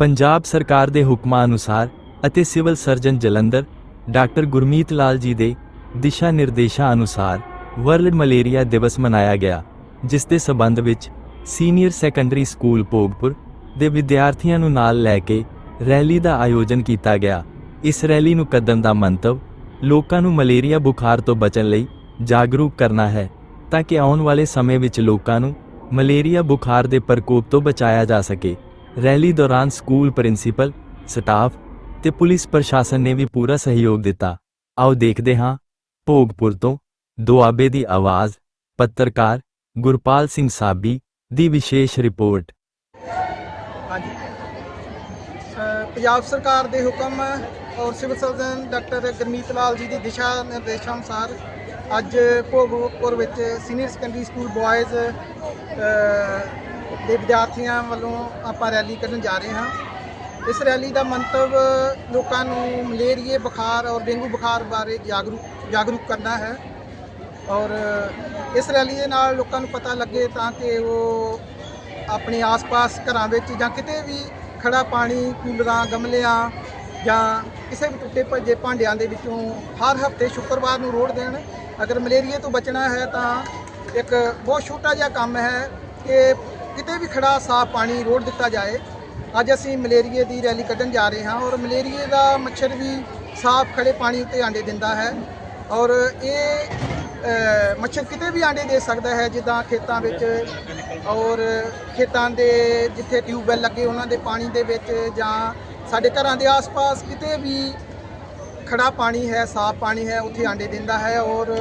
ਪੰਜਾਬ ਸਰਕਾਰ ਦੇ ਹੁਕਮਾਂ ਅਨੁਸਾਰ ਅਤੇ civil surgeon Jalandhar, doctor Gurmeet Lal ji ਦੇ ਦਿਸ਼ਾ ਨਿਰਦੇਸ਼ਾਂ ਅਨੁਸਾਰ ਵਰਲਡ ਮਲੇਰੀਆ ਦਿਵਸ ਮਨਾਇਆ ਗਿਆ, ਜਿਸ ਦੇ ਸਬੰਧ ਵਿੱਚ ਸੀਨੀਅਰ ਸੈਕੰਡਰੀ ਸਕੂਲ ਭੋਗਪੁਰ ਦੇ ਵਿਦਿਆਰਥੀਆਂ ਨੂੰ ਨਾਲ ਲੈ ਕੇ ਰੈਲੀ ਦਾ ਆਯੋਜਨ ਕੀਤਾ ਗਿਆ। ਇਸ ਰੈਲੀ ਨੂੰ ਕੱਢਣ ਦਾ ਮੰਤਵ ਲੋਕਾਂ ਨੂੰ ਮਲੇਰੀਆ ਬੁਖਾਰ ਤੋਂ ਬਚਣ ਲਈ ਜਾਗਰੂਕ ਕਰਨਾ ਹੈ, ਤਾਂ ਕਿ ਆਉਣ ਵਾਲੇ ਸਮੇਂ ਵਿੱਚ ਲੋਕਾਂ ਨੂੰ ਮਲੇਰੀਆ ਬੁਖਾਰ ਦੇ ਪ੍ਰਕੋਪ ਤੋਂ ਬਚਾਇਆ ਜਾ ਸਕੇ। ਰੈਲੀ ਦੌਰਾਨ ਸਕੂਲ ਪ੍ਰਿੰਸੀਪਲ, ਸਟਾਫ ਤੇ ਪੁਲਿਸ ਪ੍ਰਸ਼ਾਸਨ ਨੇ ਵੀ ਪੂਰਾ ਸਹਿਯੋਗ ਦਿੱਤਾ। ਆਓ ਦੇਖਦੇ ਹਾਂ, ਭੋਗਪੁਰ ਤੋਂ ਦੁਆਬੇ ਦੀ ਆਵਾਜ਼, ਪੱਤਰਕਾਰ ਗੁਰਪਾਲ ਸਿੰਘ ਸਾਬੀ ਦੀ ਵਿਸ਼ੇਸ਼ ਰਿਪੋਰਟ। ਹਾਂਜੀ। ਪੰਜਾਬ ਸਰਕਾਰ ਦੇ ਹੁਕਮ ਔਰ civil surgeon doctor Gurmeet Lal ji ਦੀ ਦਿਸ਼ਾ ਨਿਰਦੇਸ਼ਾਂ ਅਨੁਸਾਰ ਅੱਜ ਭੋਗਪੁਰ ਵਿੱਚ ਸੀਨੀਅਰ ਸੈਕੰਡਰੀ ਸਕੂਲ ਬॉयਜ਼ ਦੇ ਵਿਦਿਆਰਥੀਆਂ ਵੱਲੋਂ ਆਪਾਂ ਰੈਲੀ ਕੱਢਣ ਜਾ ਰਹੇ ਹਾਂ। ਇਸ ਰੈਲੀ ਦਾ ਮੰਤਵ ਲੋਕਾਂ ਨੂੰ ਮਲੇਰੀਏ ਬੁਖਾਰ ਔਰ ਡੇਂਗੂ ਬੁਖਾਰ ਬਾਰੇ ਜਾਗਰੂਕ ਜਾਗਰੂਕ ਕਰਨਾ ਹੈ। ਔਰ ਇਸ ਰੈਲੀ ਦੇ ਨਾਲ ਲੋਕਾਂ ਨੂੰ ਪਤਾ ਲੱਗੇ ਤਾਂ ਕਿ ਉਹ ਆਪਣੇ ਆਸ-ਪਾਸ ਘਰਾਂ ਵਿੱਚ ਜਾਂ ਕਿਤੇ ਵੀ ਖੜਾ ਪਾਣੀ, ਕੂਲਰਾਂ, ਗਮਲਿਆਂ ਜਾਂ ਕਿਸੇ ਵੀ ਟੁੱਟੇ ਭੱਜੇ ਭਾਂਡਿਆਂ ਦੇ ਵਿੱਚੋਂ ਹਰ ਹਫ਼ਤੇ ਸ਼ੁੱਕਰਵਾਰ ਨੂੰ ਰੋੜ ਦੇਣ ਅਗਰ ਮਲੇਰੀਏ ਤੋਂ ਬਚਣਾ ਹੈ ਤਾਂ ਇੱਕ ਬਹੁਤ ਛੋਟਾ ਜਿਹਾ ਕੰਮ ਹੈ ਕਿ ਕਿਤੇ ਵੀ ਖੜਾ ਸਾਫ਼ ਪਾਣੀ ਰੋਡ ਦਿੱਤਾ ਜਾਏ, ਅੱਜ ਅਸੀਂ ਮਲੇਰੀਏ ਦੀ ਰੈਲੀ ਕੱਢਣ ਜਾ ਰਹੇ ਹਾਂ ਔਰ ਮਲੇਰੀਏ ਦਾ ਮੱਛਰ ਵੀ ਸਾਫ਼ ਖੜੇ ਪਾਣੀ ਉੱਤੇ ਆਂਡੇ ਦਿੰਦਾ ਹੈ ਔਰ ਇਹ ਮੱਛਰ ਕਿਤੇ ਵੀ ਆਂਡੇ ਦੇ ਸਕਦਾ ਹੈ ਜਿੱਦਾਂ ਖੇਤਾਂ ਵਿੱਚ ਔਰ ਖੇਤਾਂ ਦੇ ਜਿੱਥੇ ਟਿਊਬਵੈਲ ਲੱਗੇ ਉਹਨਾਂ ਦੇ ਪਾਣੀ ਦੇ ਵਿੱਚ ਜਾਂ ਸਾਡੇ ਘਰਾਂ ਦੇ ਆਸ-ਪਾਸ ਕਿਤੇ ਵੀ ਖੜਾ ਪਾਣੀ ਹੈ, ਸਾਫ਼ ਪਾਣੀ ਹੈ, ਉੱਥੇ ਆਂਡੇ ਦਿੰਦਾ ਹੈ ਔਰ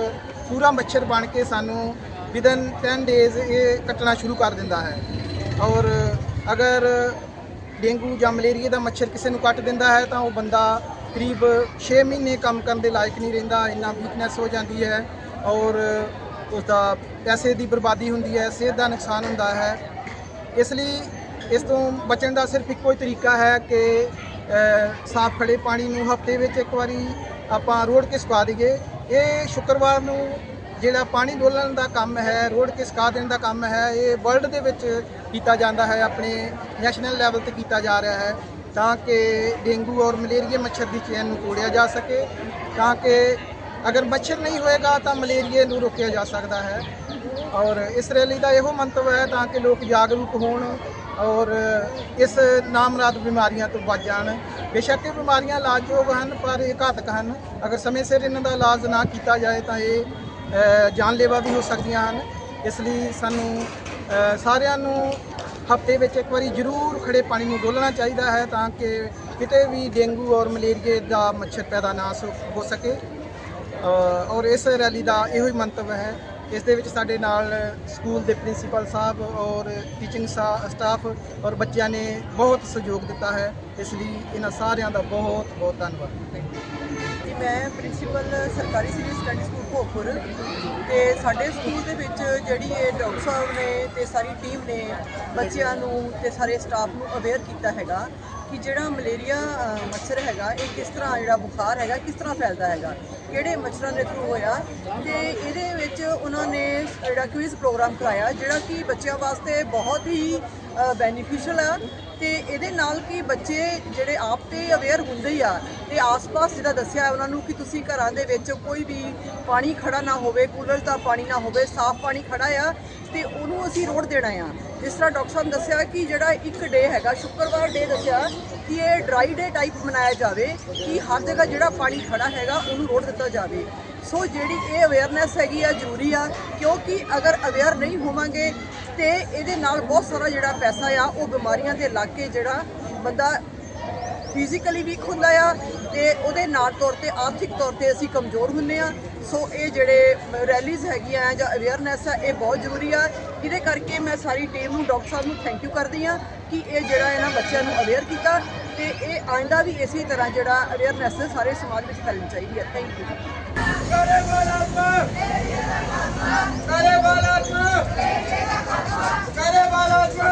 ਪੂਰਾ ਮੱਛਰ ਬਣ ਕੇ ਸਾਨੂੰ ਵਿਦਨ 10 ਡੇਜ਼ ਇਹ ਕੱਟਣਾ ਸ਼ੁਰੂ ਕਰ ਦਿੰਦਾ ਹੈ। ਔਰ ਅਗਰ ਡੇਂਗੂ ਜਾਂ ਮਲੇਰੀਆ ਦਾ ਮੱਛਰ ਕਿਸੇ ਨੂੰ ਕੱਟ ਦਿੰਦਾ ਹੈ ਤਾਂ ਉਹ ਬੰਦਾ ਕਰੀਬ 6 ਮਹੀਨੇ ਕੰਮ ਕਰਨ ਦੇ ਲਾਇਕ ਨਹੀਂ ਰਹਿੰਦਾ ਇੰਨਾ ਵੀਕਨੈਸ ਹੋ ਜਾਂਦੀ ਹੈ ਔਰ ਉਸ ਦਾ ਪੈਸੇ ਦੀ ਬਰਬਾਦੀ ਹੁੰਦੀ ਹੈ ਸਿਹਤ ਦਾ ਨੁਕਸਾਨ ਹੁੰਦਾ ਹੈ। ਇਸ ਲਈ ਇਸ ਤੋਂ ਬਚਣ ਦਾ ਸਿਰਫ ਇੱਕੋ ਹੀ ਤਰੀਕਾ ਹੈ ਕਿ ਅ, ਸਾਫ਼ ਖੜੇ ਪਾਣੀ ਨੂੰ ਹਫ਼ਤੇ ਵਿੱਚ ਇੱਕ ਵਾਰੀ ਆਪਾਂ ਰੋੜ ਕੇ ਸੁਕਾ ਦਈਏ। ਇਹ ਸ਼ੁੱਕਰਵਾਰ ਨੂੰ ਜਿਹੜਾ ਪਾਣੀ ਡੋਲਣ ਦਾ ਕੰਮ ਹੈ, ਰੋਡ ਕੇ ਸੁਕਾ ਦੇਣ ਦਾ ਕੰਮ ਹੈ, ਇਹ ਵਰਲਡ ਦੇ ਵਿੱਚ ਕੀਤਾ ਜਾਂਦਾ ਹੈ, ਆਪਣੇ ਨੈਸ਼ਨਲ ਲੈਵਲ ਤੇ ਕੀਤਾ ਜਾ ਰਿਹਾ ਹੈ, ਤਾਂ ਕਿ ਡੇਂਗੂ ਔਰ ਮਲੇਰੀਆ ਮੱਛਰ ਦੀ ਚੇਨ ਨੂੰ ਤੋੜਿਆ ਜਾ ਸਕੇ, ਤਾਂ ਕਿ ਅਗਰ ਮੱਛਰ ਨਹੀਂ ਹੋਏਗਾ ਤਾਂ ਮਲੇਰੀਏ ਨੂੰ ਰੋਕਿਆ ਜਾ ਸਕਦਾ ਹੈ। ਔਰ ਇਸ ਰੈਲੀ ਦਾ ਇਹੋ ਮੰਤਵ ਹੈ ਤਾਂ ਕਿ ਲੋਕ ਜਾਗਰੂਕ ਹੋਣ ਔਰ ਇਸ ਨਾਮਰਾਦ ਬਿਮਾਰੀਆਂ ਤੋਂ ਬਚ ਜਾਣ। ਬੇਸ਼ੱਕ ਇਹ ਬਿਮਾਰੀਆਂ ਇਲਾਜਯੋਗ ਹਨ, ਪਰ ਇਹ ਘਾਤਕ ਹਨ। ਅਗਰ ਸਮੇਂ ਸਿਰ ਇਹਨਾਂ ਦਾ ਇਲਾਜ ਨਾ ਕੀਤਾ ਜਾਏ ਤਾਂ ਇਹ ਜਾਨਲੇਵਾ ਵੀ ਹੋ ਸਕਦੀਆਂ ਹਨ। ਇਸ ਲਈ ਸਾਨੂੰ ਸਾਰਿਆਂ ਨੂੰ ਹਫ਼ਤੇ ਵਿੱਚ ਇੱਕ ਵਾਰੀ ਜ਼ਰੂਰ ਖੜੇ ਪਾਣੀ ਨੂੰ ਡੋਲਣਾ ਚਾਹੀਦਾ ਹੈ ਤਾਂ ਕਿ ਕਿਤੇ ਵੀ ਡੇਂਗੂ ਔਰ ਮਲੇਰੀਏ ਦਾ ਮੱਛਰ ਪੈਦਾ ਨਾ ਹੋ ਸਕੇ। ਔਰ ਇਸ ਰੈਲੀ ਦਾ ਇਹੋ ਹੀ ਮੰਤਵ ਹੈ। ਇਸ ਦੇ ਵਿੱਚ ਸਾਡੇ ਨਾਲ ਸਕੂਲ ਦੇ ਪ੍ਰਿੰਸੀਪਲ ਸਾਹਿਬ ਔਰ ਟੀਚਿੰਗ ਸਟਾਫ ਔਰ ਬੱਚਿਆਂ ਨੇ ਬਹੁਤ ਸਹਿਯੋਗ ਦਿੱਤਾ ਹੈ। ਇਸ ਲਈ ਇਹਨਾਂ ਸਾਰਿਆਂ ਦਾ ਬਹੁਤ ਬਹੁਤ ਧੰਨਵਾਦ। ਜੀ ਮੈਂ ਪ੍ਰਿੰਸੀਪਲ ਸਰਕਾਰੀ ਸੀਨੀਅਰ ਸੈਕੰਡਰੀ ਸਕੂਲ ਭੋਪੁਰ ਤੇ ਸਾਡੇ ਸਕੂਲ ਦੇ ਵਿੱਚ ਜਿਹੜੀ ਇਹ ਡਾਕਟਰ ਸਾਹਿਬ ਨੇ ਤੇ ਸਾਰੀ ਟੀਮ ਨੇ ਬੱਚਿਆਂ ਨੂੰ ਤੇ ਸਾਰੇ ਸਟਾਫ ਨੂੰ ਅਵੇਅਰ ਕੀਤਾ ਹੈਗਾ ਕਿ ਜਿਹੜਾ ਮਲੇਰੀਆ ਮੱਛਰ ਹੈਗਾ, ਇਹ ਕਿਸ ਤਰ੍ਹਾਂ ਜਿਹੜਾ ਬੁਖਾਰ ਹੈਗਾ, ਕਿਸ ਤਰ੍ਹਾਂ ਫੈਲਦਾ ਹੈਗਾ, ਕਿਹੜੇ ਮੱਛਰਾਂ ਦੇ ਥਰੂ ਹੋਇਆ ਤੇ ਇਹਦੇ ਵਿੱਚ ਉਹਨਾਂ ਨੇ ਜਿਹੜਾ ਕੁਇਜ਼ ਪ੍ਰੋਗਰਾਮ ਕਰਾਇਆ ਜਿਹੜਾ ਕਿ ਬੱਚਿਆਂ ਵਾਸਤੇ ਬਹੁਤ ਹੀ ਬੈਨੀਫੀਸ਼ੀਅਲ ਆ ਤੇ ਇਹਦੇ ਨਾਲ ਕਿ ਬੱਚੇ ਜਿਹੜੇ ਆਪ ਤੇ ਅਵੇਅਰ ਹੁੰਦੇ ਹੀ ਆ ਤੇ ਆਸ-ਪਾਸ ਜਿਹਦਾ ਦੱਸਿਆ ਉਹਨਾਂ ਨੂੰ ਕਿ ਤੁਸੀਂ ਘਰਾਂ ਦੇ ਵਿੱਚ ਕੋਈ ਵੀ ਪਾਣੀ ਖੜਾ ਨਾ ਹੋਵੇ, ਕੂਲਰ ਦਾ ਪਾਣੀ ਨਾ ਹੋਵੇ, ਸਾਫ਼ ਪਾਣੀ ਖੜਾ ਆ ਤੇ ਉਹਨੂੰ ਅਸੀਂ ਰੋੜ ਦੇਣਾ ਆ। ਜਿਸ ਤਰ੍ਹਾਂ ਡਾਕਟਰ ਸਾਹਿਬ ਨੇ ਦੱਸਿਆ ਕਿ ਜਿਹੜਾ ਇੱਕ ਡੇ ਹੈਗਾ, ਸ਼ੁੱਕਰਵਾਰ ਡੇ ਦੱਸਿਆ ਕਿ ਇਹ ਡਰਾਈ ਡੇ ਟਾਈਪ ਮਨਾਇਆ ਜਾਵੇ, ਕਿ ਹਰ ਜਗ੍ਹਾ ਜਿਹੜਾ ਪਾਣੀ ਖੜਾ ਹੈਗਾ, ਉਹਨੂੰ ਰੋੜ ਦਿੱਤਾ ਜਾਵੇ। ਸੋ ਜਿਹੜੀ ਇਹ ਅਵੇਅਰਨੈਸ ਹੈਗੀ ਆ, ਜ਼ਰੂਰੀ ਆ, ਕਿਉਂਕਿ ਅਗਰ ਅਵੇਅਰ ਨਹੀਂ ਹੋਵਾਂਗੇ ਤੇ ਇਹਦੇ ਨਾਲ ਬਹੁਤ ਸਾਰਾ ਜਿਹੜਾ ਪੈਸਾ ਆ, ਉਹ ਬਿਮਾਰੀਆਂ ਦੇ ਲੱਗ ਕੇ ਜਿਹੜਾ ਬੰਦਾ ਫਿਜ਼ੀਕਲੀ ਵੀਕ ਹੁੰਦਾ ਆ ਤੇ ਉਹਦੇ ਨਾਲ ਤੌਰ ਤੇ ਆਰਥਿਕ ਤੌਰ ਤੇ ਅਸੀਂ ਕਮਜ਼ੋਰ ਹੁੰਨੇ ਆ। ਸੋ ਇਹ ਜਿਹੜੇ ਰੈਲੀਜ਼ ਹੈਗੀਆਂ ਜਾਂ ਅਵੇਅਰਨੈਸ ਆ, ਇਹ ਬਹੁਤ ਜ਼ਰੂਰੀ ਆ। ਇਹਦੇ ਕਰਕੇ ਮੈਂ ਸਾਰੀ ਟੀਮ ਨੂੰ, ਡਾਕਟਰ ਸਾਹਿਬ ਨੂੰ ਥੈਂਕ ਯੂ ਕਰਦੀ ਆ ਕਿ ਇਹ ਜਿਹੜਾ ਇਹਨਾਂ ਬੱਚਿਆਂ ਨੂੰ ਅਵੇਅਰ ਕੀਤਾ ਤੇ ਇਹ ਆਇੰਦਾ ਵੀ ਇਸੇ ਤਰ੍ਹਾਂ ਜਿਹੜਾ ਅਵੇਅਰਨੈਸ ਸਾਰੇ ਸਮਾਜ ਵਿੱਚ ਫੈਲਣੀ ਚਾਹੀਦੀ ਹੈ ਥੈਂਕ ਯੂ ਕਰੇ ਬਾਲਾਤਮਾ ਕਰੇ ਬਾਲਾਤਮਾ ਕਰੇ ਬਾਲਾਤਮਾ